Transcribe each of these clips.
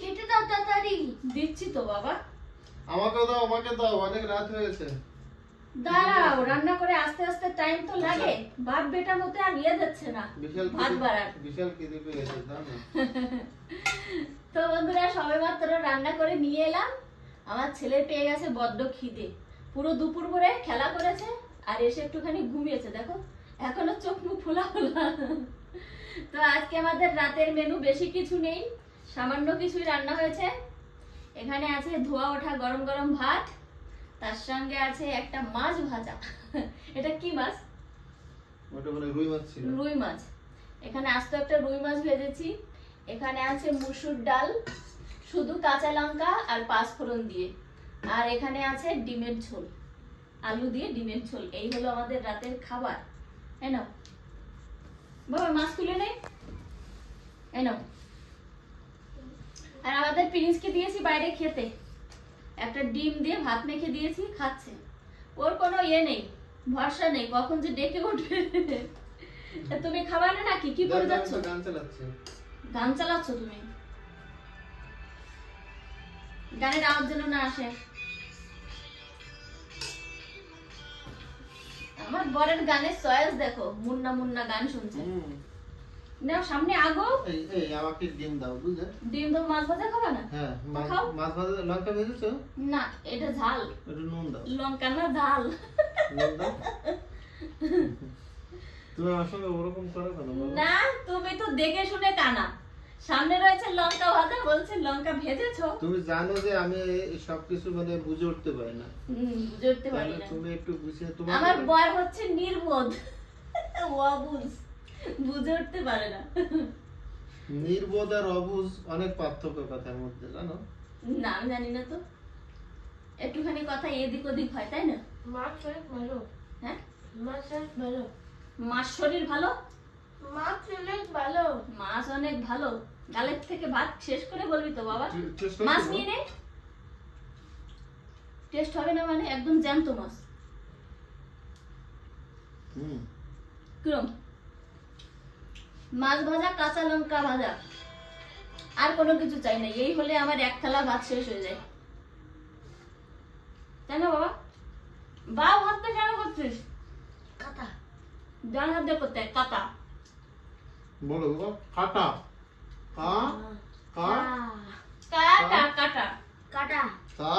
খেতে দাও তাড়াতাড়ি। দিচ্ছি তো বাবা। আমাকে দাও আমাকে দাও অনেক রাত হয়েছে। দাঁড়াও রান্না করে আস্তে আস্তে টাইম তো লাগে। বাপ বেটা মতে আর ইয়ে যাচ্ছে না। বিশাল ভাত বাড়ার। বিশাল খিদে পেয়ে গেছে তো বন্ধুরা সবে মাত্র রান্না করে নিয়ে এলাম। আমার ছেলে পেয়ে গেছে বড্ড খিদে। পুরো দুপুর করে খেলা করেছে আর এসে একটুখানি ঘুমিয়েছে দেখো। এখনও চোখ মুখ ফোলা ফোলা তো আজকে আমাদের রাতের মেনু বেশি কিছু নেই। সামান্য কিছুই রান্না হয়েছে। এখানে আছে ধোয়া ওঠা গরম গরম ভাত তার সঙ্গে আছে একটা মাছ ভাজা। এটা কি মাছ? রুই মাছ রুই মাছ। এখানে আস্ত একটা রুই মাছ ভেজেছি। এখানে আছে মুসুর ডাল শুধু কাঁচা লঙ্কা আর পাঁচফোড়ন দিয়ে। আর এখানে আছে ডিমের ঝোল। আলু দিয়ে ডিমের ঝোল। এই হলো আমাদের রাতের খাবার। এই নাও। বাবা মাছ তুলে নেই এই নাও। আর আমাদের প্রিন্সকে দিয়েছি বাইরে খেতে। একটা ডিম দিয়ে ভাত মেখে দিয়েছি খাচ্ছে। ওর কোনো ইয়ে নেই ভরসা নেই কখন যে ডেকে উঠবে। তুমি খাবার না নাকি? কি করে যাচ্ছ? গান চালাচ্ছি। গান চালাচ্ছ তুমি? গানের আওয়াজ যেন না আসে। আমার বরের গানের চয়েস দেখো মুন্না মুন্না গান শুনছে। নাও সামনে আগো। এই এই আমাকে ডিম দাও বুঝলে? ডিম তো মাছ ভাজা খাবে না? হ্যাঁ খাও। মাছ ভাজা লঙ্কা ভেজেছো? না এটা ঝাল। একটু নুন দাও। লঙ্কা না ঝাল। নুন দাও? তুমি আমার সঙ্গে ওরকম করো কেন? না তুমি তো দেখে শুনে কানা। সামনে রয়েছে লঙ্কা ভাজা বলছে লঙ্কা ভেজেছো। তুমি জানো যে আমি সবকিছু মানে বুঝে উঠতে পারি না। বুঝে উঠতে পারি না। তুমি একটু বুঝিয়ে তোমার আমার বয় হচ্ছে নির্বোধ। অবুঝ বুঝে উঠতে পারে না। নির্বোধ আর অবুঝ অনেক পার্থক্য কথার মধ্যে জানো? না আমি জানি না তো। একটুখানি কথা এদিক ওদিক হয় তাই না? মাছ অনেক ভালো। হ্যাঁ? মাছ অনেক ভালো। মাছ শরীর ভালো? মাছ অনেক ভালো। মাছ অনেক ভালো। গালের থেকে ভাত শেষ করে বলবি তো বাবা। মাছ নিয়ে নে। টেস্ট হবে না মানে একদম জ্যান্ত মাছ। হুম। কিরম? মাছ ভাজা কাঁচা লঙ্কা ভাজা। আর কোনো কিছু চাই না। এই হলে আমার এক থালা ভাত শেষ হয়ে যায়। তাই না বাবা? বা ভাতটা কেন করছিস? কাটা। ডান হাত দিয়ে করতে কাটা। বলো বাবা কাটা। কা কা কাটা কাটা। কাটা।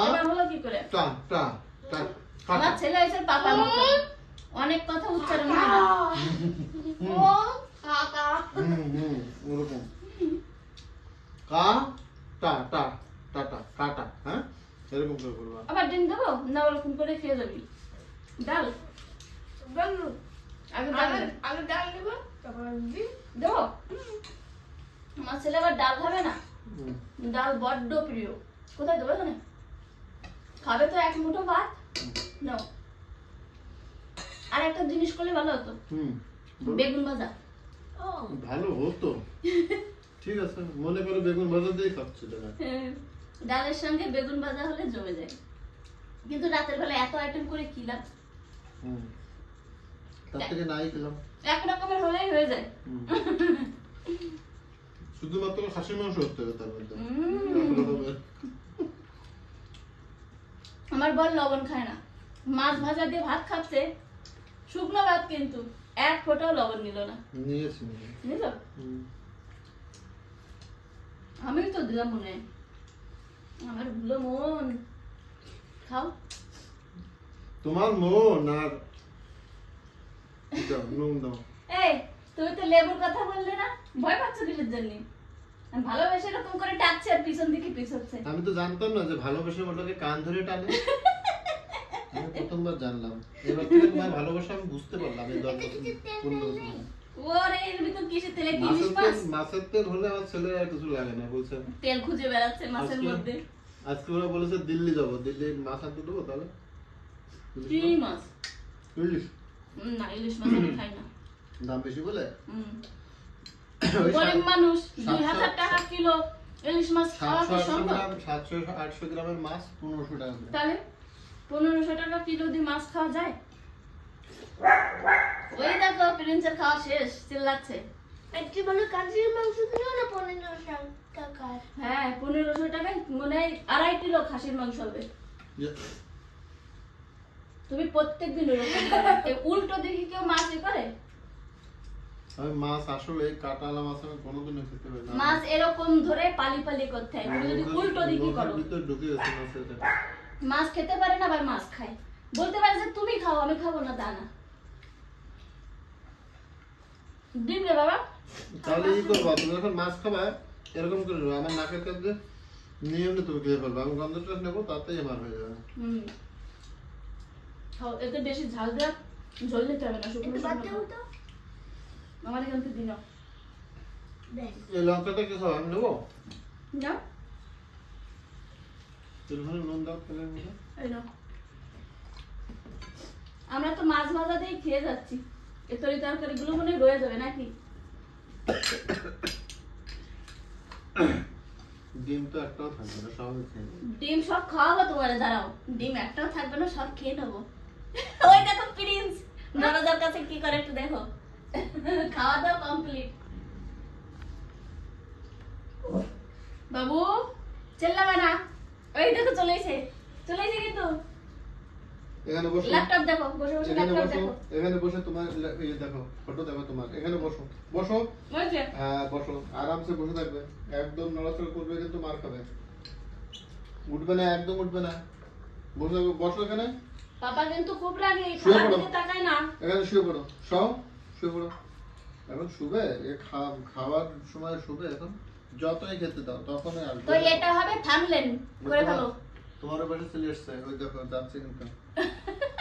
এবার হলো কি করে? টা টা টা আমার ছেলে হয়েছে পাপা অনেক কথা উচ্চারণ না। ও কাকা হুম হুম ওরকম। কা টা টা টা টা কাটা হ্যাঁ? এরকম করে করবা। আবার ডিম দেবো? না ওরকম করে খেয়ে যাবি। ডাল? বলু আগে ডাল আগে ডাল তারপর দেবো? আমার ছেলে আবার ডাল খাবে না? ডাল বড্ড প্রিয়। কোথায় দেবো এখানে? খাবে তো এক মুঠো ভাত। নাও। আর একটা জিনিস করলে ভালো হতো। হুম। বেগুন ভাজা। ভালো হতো। ঠিক আছে মনে করো বেগুন ভাজা দিয়ে খাচ্ছি হ্যাঁ, ডালের সঙ্গে বেগুন ভাজা হলে জমে যায়। কিন্তু রাতের বেলা এত আইটেম করে কি লাভ তার থেকে নাই খেলাম। এক রকমের হলেই হয়ে যায়। শুধুমাত্র খাসির মাংস হতে হবে তার মধ্যে। আমার বল লবণ খায় না। মাছ ভাজা দিয়ে ভাত খাচ্ছে। শুকনো ভাত কিন্তু। এক ফোঁটাও লবণ নিল না। নিয়েছি। নিল? আমি তো দিলাম মনে আমার ভুলো মন। খাও। তোমার মন আর নুন দাও। এই তুমি তো লেবুর কথা বললে না? ভয় পাচ্ছ কিসের জন্য? ভালোবেসে এরকম করে ডাকছে আর পিছন দিকে পিছচ্ছে। আমি তো জানতাম না যে ভালোবেসে ওটাকে কান ধরে টানে। আমি প্রথমবার জানলাম। এবার থেকে তোমার ভালোবাসা আমি বুঝতে পারলাম এই দশ বছর পনেরো বছর ওরে এর ভিতর কিসের তেলে ইলিশ মাছ? মাছের তেল হলে আমার ছেলে আর কিছু লাগে না বলছে তেল খুঁজে বেড়াচ্ছে মাছের মধ্যে। আজকে ওরা বলেছে দিল্লি যাব। দিল্লি মাছ আনতে দেবো তাহলে? কি মাছ? ইলিশ। না ইলিশ মাছ আমি খাই না। দাম বেশি বলে? গরিব মানুষ দুই সাতশো- হাজার টাকা কিলো ইলিশ মাছ খাওয়া কি আটশো সম্ভব? সাতশো আটশো গ্রামের মাছ পনেরোশো টাকা তাহলে? পনেরোশো টাকা কিলো দিয়ে মাছ খাওয়া যায়? ওই দেখো প্রিন্সের খাওয়া শেষ চিল্লাচ্ছে। একটি বলে কাজির মাংস দিও না পনেরো টাকার? হ্যাঁ পনেরোশো টাকায় মনে হয় আড়াই কিলো খাসির মাংস হবে। তুমি প্রত্যেক দিন উল্টো দিকে কেউ মাছ এ করে? আমি মাছ আসলে কাটালা মাছ আমি কোনোদিনও খেতে পারি না। মাছ এরকম ধরে পালি পালি করতে হয়। তুমি যদি উল্টো দিকে করো। ভিতর ঢুকে গেছে মাছের। মাছ খেতে পারে না আবার মাছ খায়। বলতে পারে যে তুমি খাও আমি খাব না দানা। না ডিম রে বাবা। তাহলে ই করবা? তুমি যখন মাছ খাবা এরকম করে নেব আমার নাকের কাছে নিয়ে এমনি তুমি খেয়ে ফেলবে আমি গন্ধটা নেব তাতেই আমার হয়ে যাবে। হুম। খাও এতে বেশি ঝাল দেওয়া ঝোল দিতে হবে না শুকনো শুকনো তো। আমার এখান থেকে দিন এই লঙ্কাটা কি খাব আমি নেব? যাও তেলখানে নুন দাও তেলের মধ্যে এই নাও। আমরা তো মাছ ভাজা দিয়ে খেয়ে যাচ্ছি। এ তরি মনে রয়ে যাবে নাকি? ডিম তো একটাও থাকবে না সবাই খেয়ে ডিম সব খাওয়াবো তোমার দাঁড়াও। ডিম একটাও থাকবে না সব খেয়ে নেব। ওই দেখো প্রিন্স কাছে কি করে একটু দেখো। খাওয়া দাওয়া কমপ্লিট বাবু চেল্লাবে না? ওই দেখো চলে এসে চলে এসে কিন্তু। এখানে বসো। ল্যাপটপ দেখো বসে বসে ল্যাপটপ দেখো। এখানে বসে তোমার ইয়ে দেখো ফটো দেখো তোমার। এখানে বসো। বসো। হ্যাঁ বসো। আরামসে বসে থাকবে। একদম নড়াচড়া করবে কিন্তু মার খাবে। উঠবে না একদম উঠবে না। বসে বসো এখানে। পাপা কিন্তু খুব রাগে তাকায় না। এখানে শুয়ে পড়ো। সও শুয়ে পড়ো। এখন শুবে? এ খাওয়ার সময় শুবে এখন? যতই খেতে দাও তখনই আসবে। তো এটা হবে থামলেন করে ফেলো। তোমার পাশে চলে আসছে ওই দেখো যাচ্ছে কিন্তু।